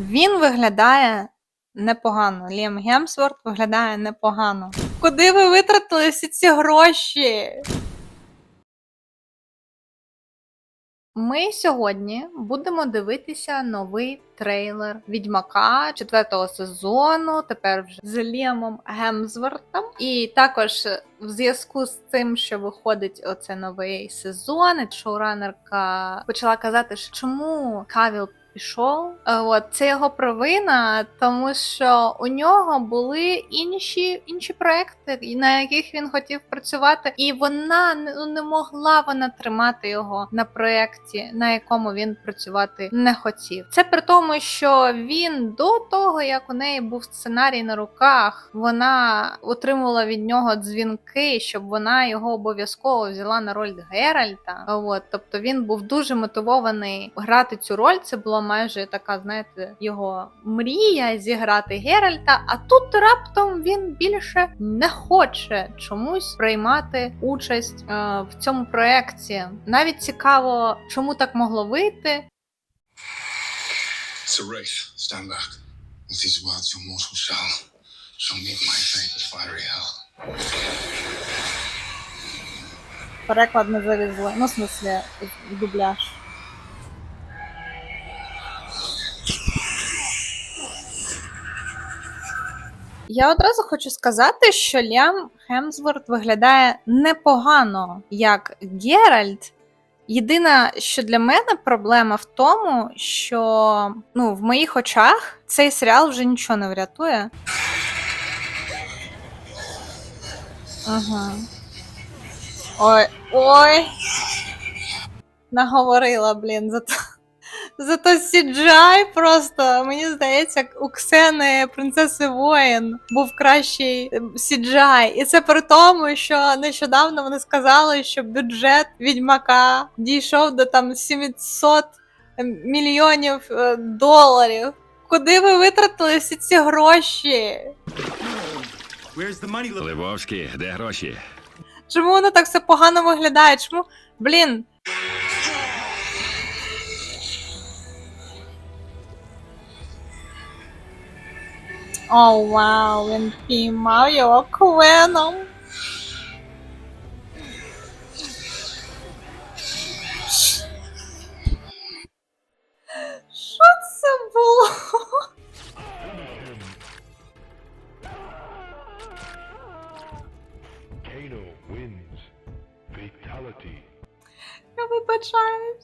Він виглядає непогано. Ліам Гемсворт виглядає непогано. Куди ви витратили всі ці гроші? Ми сьогодні будемо дивитися новий трейлер Відьмака четвертого сезону. Тепер вже з Ліамом Гемсвортом. І також в зв'язку з цим, що виходить оце новий сезон, шоуранерка почала казати, що чому Кавіл пішов. Е, От це його провина, тому що у нього були інші інші проекти, на яких він хотів працювати, і вона ну, не могла вона тримати його на проєкті, на якому він працювати не хотів. Це при тому, що він до того, як у неї був сценарій на руках, вона отримувала від нього дзвінки, щоб вона його обов'язково взяла на роль Геральта. От, тобто він був дуже мотивований грати цю роль. Це була майже така, знаєте, його мрія зіграти Геральта. А тут раптом він більше не хоче чомусь приймати участь е, в цьому проєкті. Навіть цікаво, чому так могло вийти. It's a race. Stand back. With these words, your mortal shall shall meet my fate with fiery hell. Переклад не завезли. Ну, в смысле, дубляж. Я одразу хочу сказати, що Лям Хемсворт виглядає непогано як Геральт. Єдине, що для мене проблема в тому, що ну, в моїх очах цей серіал вже нічого не врятує. Ага. Ой, ой. Наговорила, блін, зато. Зато CGI просто, мені здається, у Ксени принцеси воїн був кращий ем, CGI. І це при тому, що нещодавно вони сказали, що бюджет відьмака дійшов до там 700 мільйонів е, доларів. Куди ви витратили всі ці гроші? Левовський, де гроші? Чому воно так все погано виглядає? Чому, блін. Oh wow, and be Mario a Quenno. Shut simple. Kano wins. Fatality.